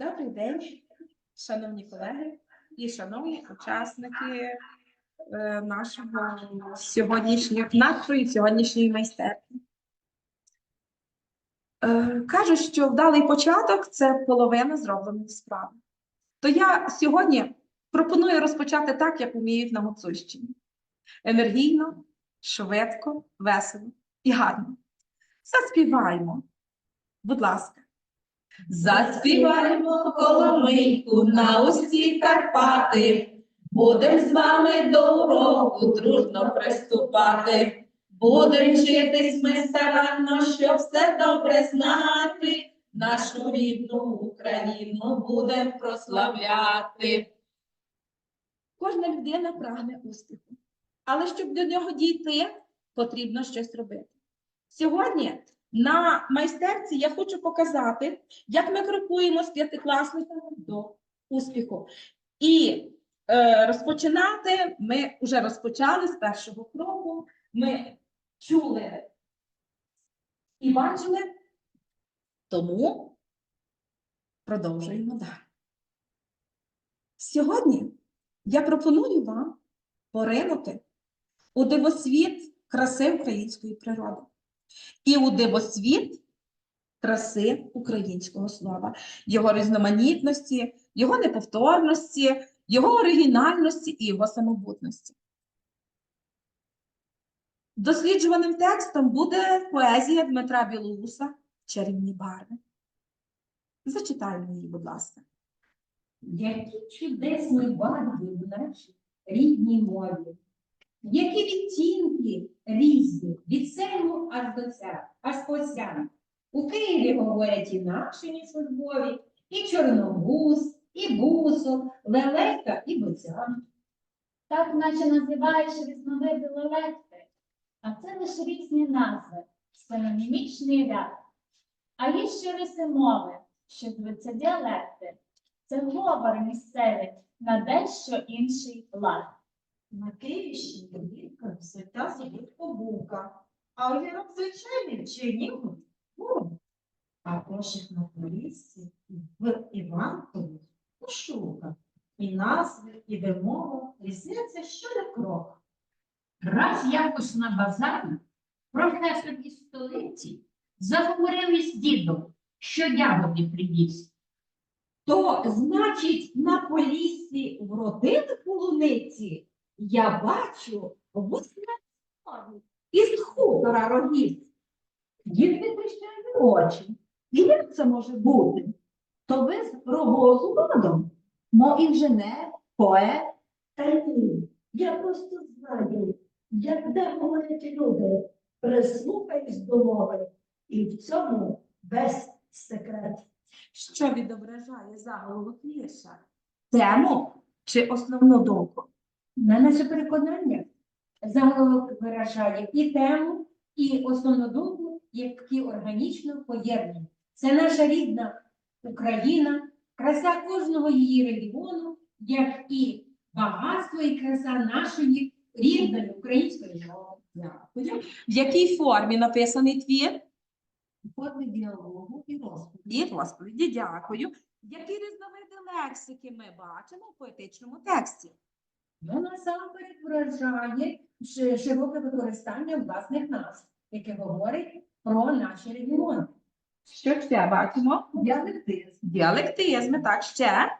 Добрий день, шановні колеги і шановні учасники е, нашого сьогоднішнього нашої сьогоднішньої майстерні. Е, Кажуть, що вдалий початок це половина зробленої справи. То я сьогодні пропоную розпочати так, як вміють на Гуцульщині. Енергійно, швидко, весело і гарно. Заспіваємо. Будь ласка. Заспіваємо коломийку на усі Карпати, будем з вами дорогу дружно приступати. Будем вчитись ми старанно, щоб все добре знати. Нашу рідну Україну будем прославляти. Кожна людина прагне успіху. Але щоб до нього дійти, потрібно щось робити. Сьогодні на майстерці я хочу показати, як ми крокуємо з п'ятикласниками до успіху. І е, розпочинати ми вже розпочали з першого кроку. Ми чули і бачили, тому продовжуємо далі. Сьогодні я пропоную вам поринути у дивосвіт краси української природи і у дивосвіт краси українського слова, його різноманітності, його неповторності, його оригінальності і його самобутності. Досліджуваним текстом буде поезія Дмитра Білоуса Чарівні барви. Зачитаю її, будь ласка. Які чудесні барви в нашій рідній мові, які відтінки різні від сему аж до ця. У Києві говорять і наші службові, і чорногуз, і бусок, лелека і боцян. Так наче називаєш різновиди лелекти, а це лише різні назви, синонімічний ряд. А є ще риси мови, що звуться діалекти. Це говор місцевий на дещо інший лад. На Київщині дітка свята солодко бука, а огірок звичайний чернігу гуру. А кошик на Поліссі в Іванкові пошука. І назви, і вимова різняться щодо крок. Раз якось на базарі професор із столиці заговорив із дідом, що ягоди приніс. То, значить, на поліссі вродили полуниці, я бачу восьмерцові із хутора рогів. Дід витріщає очі. І як це може бути? То ви з рогозу родом? Мо інженер, поет. Та ні, я просто знаю, як де говорять люди, прислухаюсь до мови, і в цьому весь секрет. Що відображає заголовок вірша? Тему чи основну думку? На наше переконання заголовок виражає і тему, і основну думку, які органічно поєднані. Це наша рідна Україна, краса кожного її регіону, як і багатство і краса нашої рідної української мови. Дякую. В якій формі написаний твір? У формі діалогу і розповіді. І розповіді, дякую. Які різновиди лексики ми бачимо в поетичному тексті? Ну, насамперед вражає широке використання власних назв, яке говорить про наші регіони. Що ще бачимо? Діалектизм. Діалектизми, так, ще.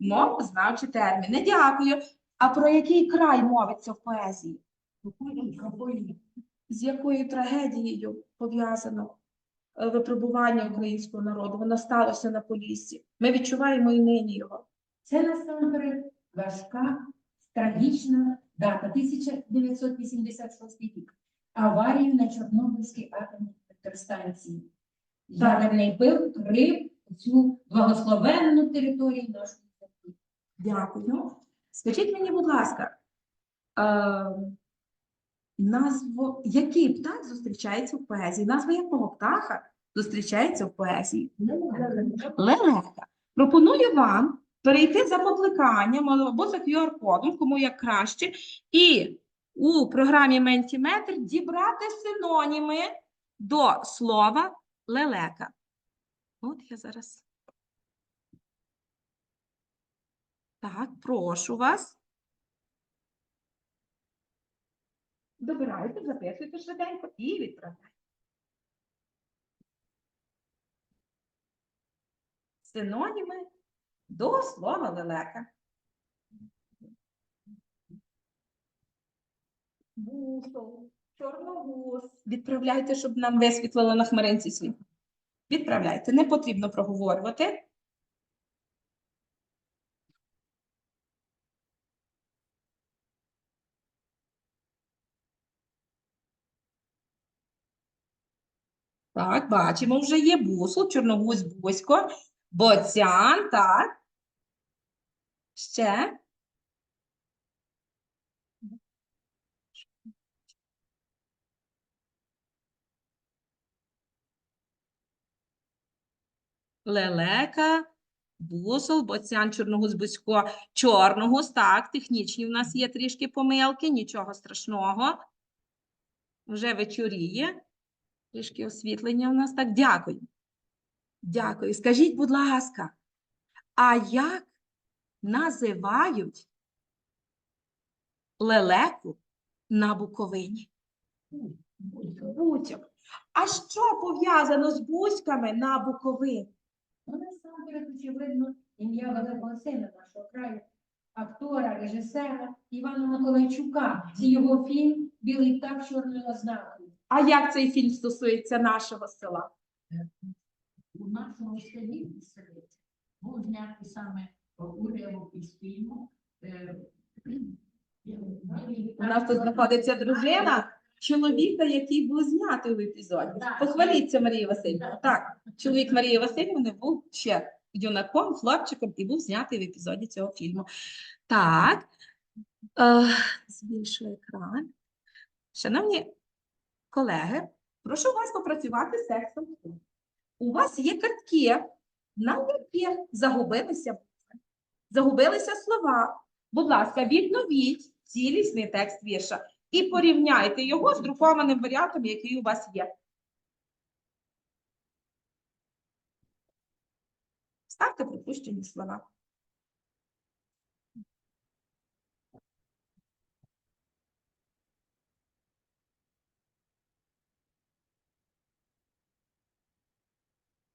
Мовознавчі терміни. Дякую. А про який край мовиться в поезії? З якою трагедією пов'язано е, випробування українського народу? Воно сталося на Поліссі. Ми відчуваємо і нині його. Це насамперед важка, трагічна дата 1986 рік. Аварії на Чорнобильській атомній електростанції. Ядерний пил крив цю благословенну територію нашої землі. Дякую. Скажіть мені, будь ласка, е, назву, який птах зустрічається в поезії? Назва якого птаха зустрічається в поезії? Лелека. Пропоную вам перейти за покликанням або за QR-кодом, кому як краще, і у програмі Ментіметр дібрати синоніми до слова лелека. От я зараз Так, прошу вас. Добирайте, записуйте швиденько і відправляйте. Синоніми до слова лелека. Бусол, чорногуз. Відправляйте, щоб нам висвітлили на хмаринці світ. Відправляйте, не потрібно проговорювати. Так, бачимо, вже є бусол, чорногуз, бусько, боцян, так. Ще. Лелека, бусол, боцян, чорногуз, бузько, чорногуз. Так, технічні в нас є трішки помилки, нічого страшного. Вже вечоріє. Трішки освітлення у нас. Так, дякую. Дякую. Скажіть, будь ласка, а як називають лелеку на Буковині? Бутьок. А що пов'язано з бузьками на Буковині? Ну, насамперед, очевидно, ім'я великого сина нашого краю, актора, режисера Івана Миколайчука. Це його фільм Білий птах чорною ознакою. А як цей фільм стосується нашого села? У нашому селі селиться був знятий саме уривок із фільму. е, У нас тут знаходиться дружина чоловіка, який був знятий в епізоді. Похваліться, Марія Васильівна. Так, чоловік Марії Васильівни був ще юнаком, хлопчиком і був знятий в епізоді цього фільму. Так, е, збільшую екран. Шановні колеги, прошу вас попрацювати з текстом. У вас є картки, на яких загубилися загубилися слова. Будь ласка, відновіть цілісний текст вірша і порівняйте його з друкованим варіантом, який у вас є. Ставте пропущені слова.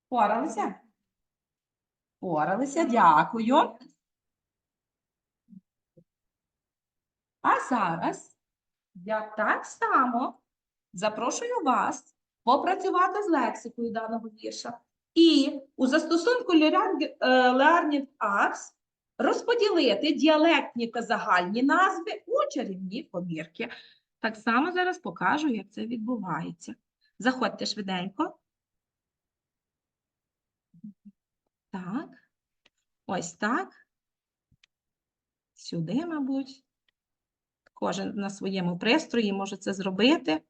Поралися? Поралися, дякую. А зараз я так само запрошую вас попрацювати з лексикою даного вірша. І у застосунку Learning е, Learning Apps розподілити діалектні та загальні назви у чарівні помірки. Так само зараз покажу, як це відбувається. Заходьте швиденько. Так. Ось так. Сюди, мабуть. Кожен на своєму пристрої може це зробити.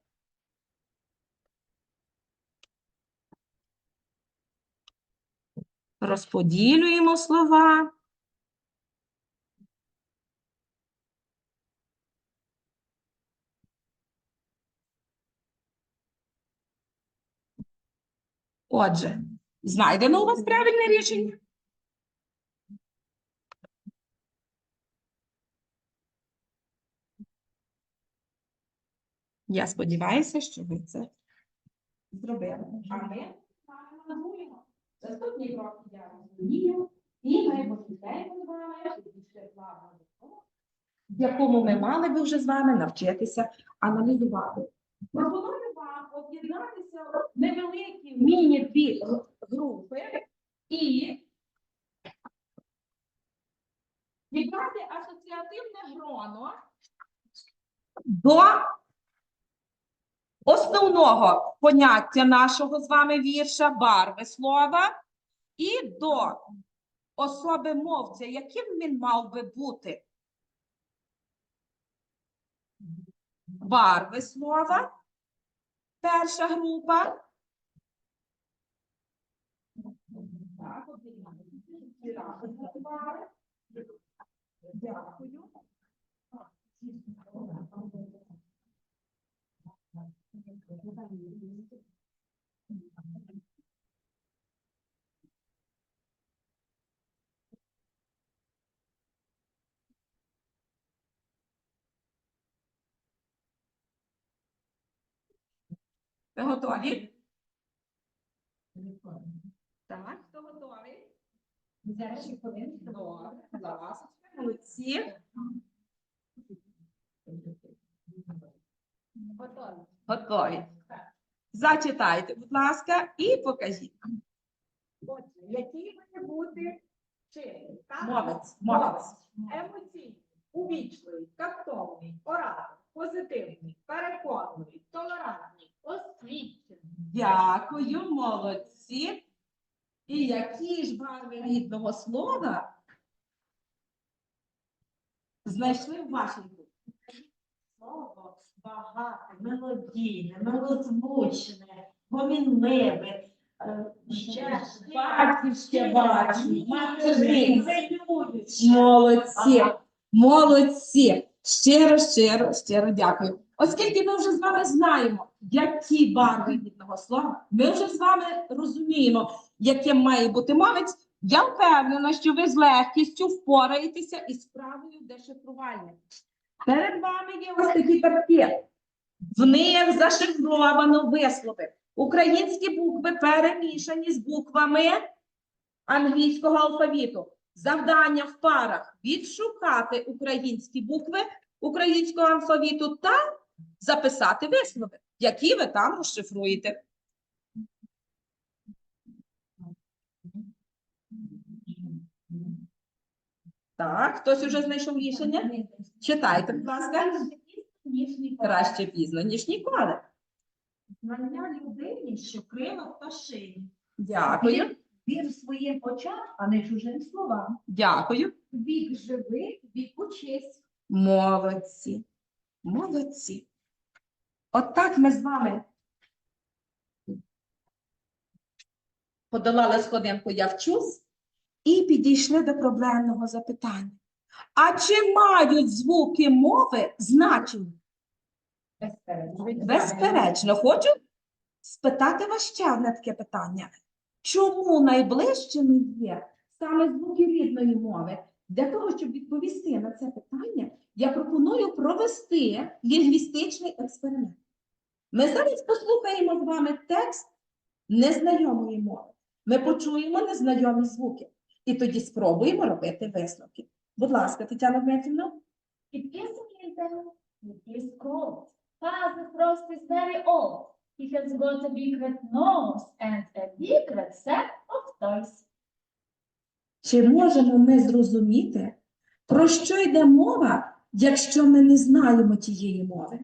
Розподілюємо слова. Отже, знайдено у вас правильне рішення? Я сподіваюся, що ви це зробили. А ми плануємо. Наступний крок я розумію, і ми посвітаємо вами більше в якому ми мали би вже з вами навчитися аналізувати. Пропоную вам об'єднатися в невеликі міні-дві групи і зібрати асоціативне гроно до основного поняття нашого з вами вірша барви слова і до особи мовця, яким він мав би бути. Барви слова. Перша група. Дякую. Ви готові? Так, хто готовий? Зараз хвилин. Добре, будь ласка. Молодці. Готові. Готові. Зачитайте, будь ласка, і покажіть. Отже, який має бути вчитель? так? Мовець, мовець. Емоційний, увічливий, тактовний, оратор, позитивний, переконливий, толерантний, освічений. Дякую, молодці. І які ж барви рідного слова знайшли в вашій групі? Слово багате, мелодійне, милозвучне, гомінливе, е, ще Батьків ще хвилююче. Молодці, молодці. Щиро, щиро, щиро дякую. Оскільки ми вже з вами знаємо, які барви рідного слова, ми вже з вами розуміємо, яким має бути мовець. Я впевнена, що ви з легкістю впораєтеся із справою дешифрування. Перед вами є ось такі картки. В них зашифровано вислови. Українські букви перемішані з буквами англійського алфавіту. Завдання в парах відшукати українські букви українського алфавіту та записати вислови, які ви там розшифруєте. Так, хтось уже знайшов рішення? Читайте, будь ласка. Краще пізно, ніж ніколи. Знання людині, що крила пташині. Дякую, Вір своїм очам, а не чужим словам. дякую. Вік живий, вік учись. Молодці. Молодці. От так ми з вами подолали сходинку я вчусь і підійшли до проблемного запитання. А чи мають звуки мови значення? Безперечно. Безперечно, хочу спитати вас ще одне таке питання. Чому найближчими є саме звуки рідної мови? Для того, щоб відповісти на це питання, я пропоную провести лінгвістичний експеримент. Ми зараз послухаємо з вами текст незнайомої мови. Ми почуємо незнайомі звуки. І тоді спробуємо робити висновки. Будь ласка, Тетяна Дмитрівна. Winter, it cold. Father Frost is very old. He has got a big red nose and a big red set of toys. Чи можемо ми зрозуміти, про що йде мова, якщо ми не знаємо тієї мови?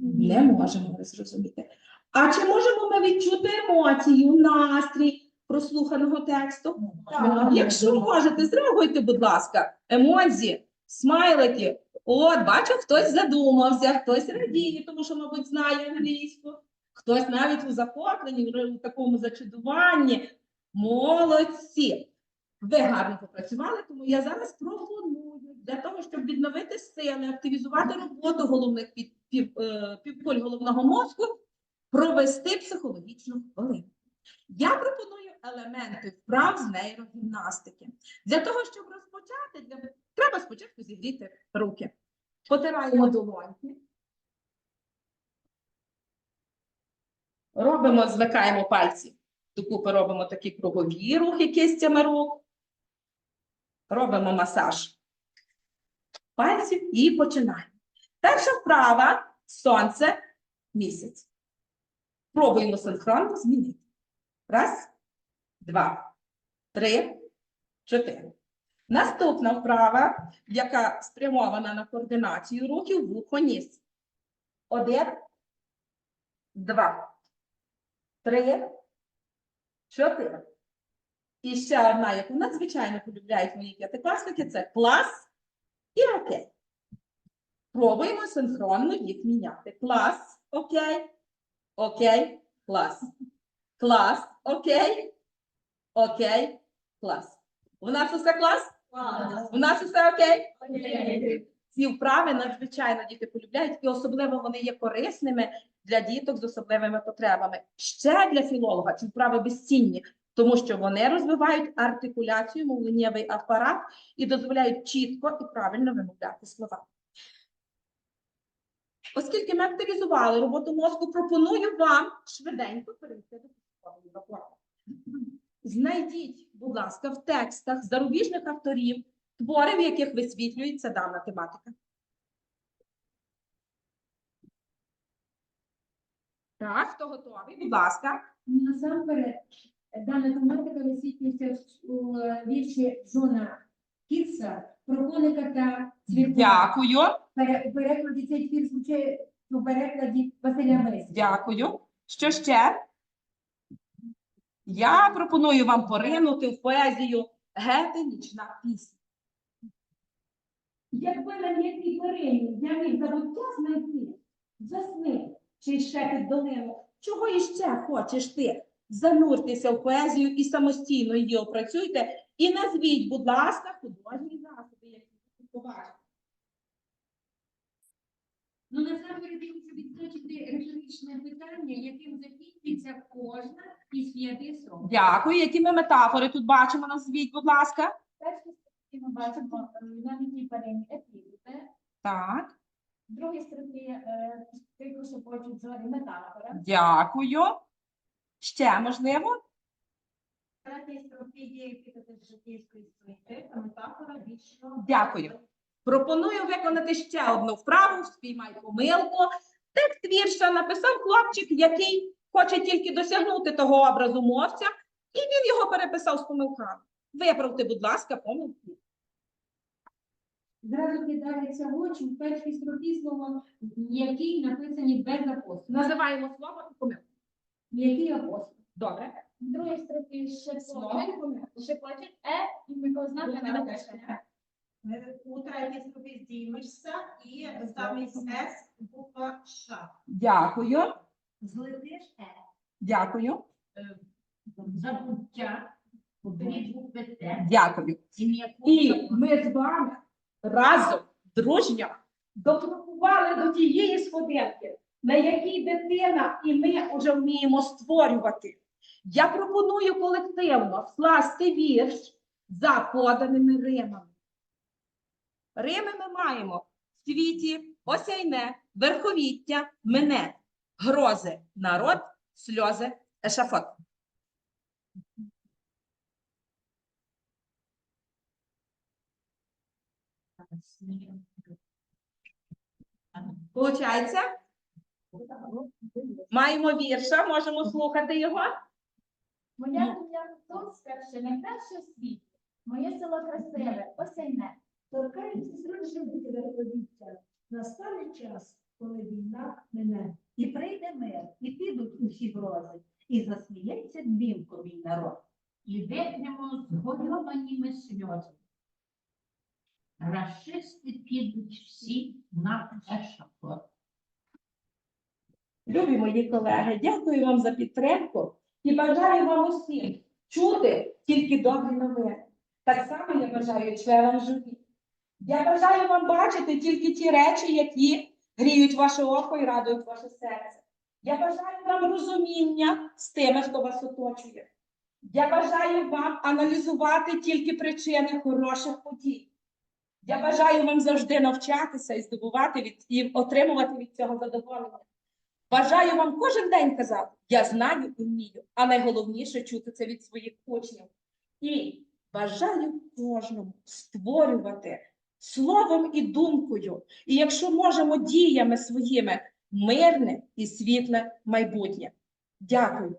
Не можемо ми зрозуміти. А чи можемо ми відчути емоцію, настрій прослуханого тексту? Так. Якщо можете, зреагуйте, будь ласка, емоції, смайлики. От, бачу, хтось задумався, хтось радіє, тому що, мабуть, знає англійську, хтось навіть у захопленні, у такому зачудуванні. Молодці! Ви гарно попрацювали, тому я зараз пропоную для того, щоб відновити сили, активізувати роботу головних під, пів, е, головного мозку, провести психологічну хвилину. Я пропоную елементи вправ з нейрогімнастики. Для того, щоб розпочати, для... треба спочатку зігріти руки. Потираємо долоньки. Робимо, звикаємо пальці. Докупи робимо такі кругові рухи кистями рук. Робимо масаж пальців і починаємо. Перша вправа сонце, місяць. Пробуємо синхронно змінити. Раз, два, три, чотири. Наступна вправа, яка спрямована на координацію рухів вухо ніс. Один, два, три, чотири. І ще одна, яку надзвичайно полюбляють мої п'ятикласники, це клас і окей. Пробуємо синхронно їх міняти. Клас, окей, окей, клас. Клас, окей, окей, клас. У нас усе клас? У нас усе окей? Ці вправи надзвичайно діти полюбляють, і особливо вони є корисними для діток з особливими потребами. Ще для філолога ці вправи безцінні, тому що вони розвивають артикуляцію, мовленнєвий апарат і дозволяють чітко і правильно вимовляти слова. Оскільки ми активізували роботу мозку, пропоную вам швиденько перейти до письмової роботи. Знайдіть, будь ласка, в текстах зарубіжних авторів твори, в яких висвітлюється дана тематика. Так, хто готовий? Будь ласка. Насамперед, дана тематика висвітлюється у е, вірші Джона Кітса про коника та цвіркуна. Дякую. У перекладі цей твір звучить у перекладі Василя Месія. Дякую. Що ще? Я пропоную вам поринути в поезію Гете нічна пісня. Якби на м'якій перині я міг забуття знайти, засни, Чи ще під долину? Чого іще хочеш ти? Зануртеся в поезію і самостійно її опрацюйте. І назвіть, будь ласка, художні засоби, які ви побачите. Ну, насамперед я хочу відзначити риторичне питання, яким закінчується кожна із п'яти строк. Дякую. Які ми метафори тут бачимо? Назвіть, будь ласка. Перші строки ми бачимо е, на м'якій перині епітети. Так, В другій строці е, тихо шепочуть зорі метафора. дякую. Ще можливо? Третій строфі є епітети з житейської суєти та метафора вічного. Дякую. Пропоную виконати ще одну вправу, спіймай помилку. Текст вірша написав хлопчик, який хоче тільки досягнути того образу мовця, і він його переписав з помилками. Виправте, будь ласка, помилки. Зразу кидається в очі в першій строфі слово м'який написані без апостолу. Називаємо слово і помилку. М'який апостол. Добре. В другій строфі Слово шепочуть, і помилку. шепочуть е і якого знака не написано. Е, У третій строфі здіймешся і замість С буква Ш. Дякую. Злетиш е. Дякую. Забуття. Дві букви Т. Дякую. І І ми з вами разом дружньо докрокували до тієї сходинки, на якій дитина і ми вже вміємо створювати. Я пропоную колективно скласти вірш за поданими римами. Рими ми маємо в світі, осяйне, верховіття, мене, грози, народ, сльози, ешафот. Получається? Маємо вірша, можемо слухати його. Моя земля тут спершу найкраще в світі. Моє село красиве, осяйне. Торкається зрожити верховіття. Настане час, коли війна мине. І прийде мир, і підуть усі грози, і засміється дзвінко мій народ. і вип'ємо згодованіми сльози. Рашисти підуть всі на ешафот. Любі мої колеги, дякую вам за підтримку і бажаю вам усім чути тільки добрі новини. Так само я бажаю членам журі. Я бажаю вам бачити тільки ті речі, які гріють ваше око і радують ваше серце. Я бажаю вам розуміння з тими, хто вас оточує. Я бажаю вам аналізувати тільки причини хороших подій. Я бажаю вам завжди навчатися і здобувати від і отримувати від цього задоволення. Бажаю вам кожен день казати, я знаю і вмію, а найголовніше чути це від своїх учнів. І бажаю кожному створювати словом і думкою, і якщо можемо діями своїми, мирне і світле майбутнє. Дякую.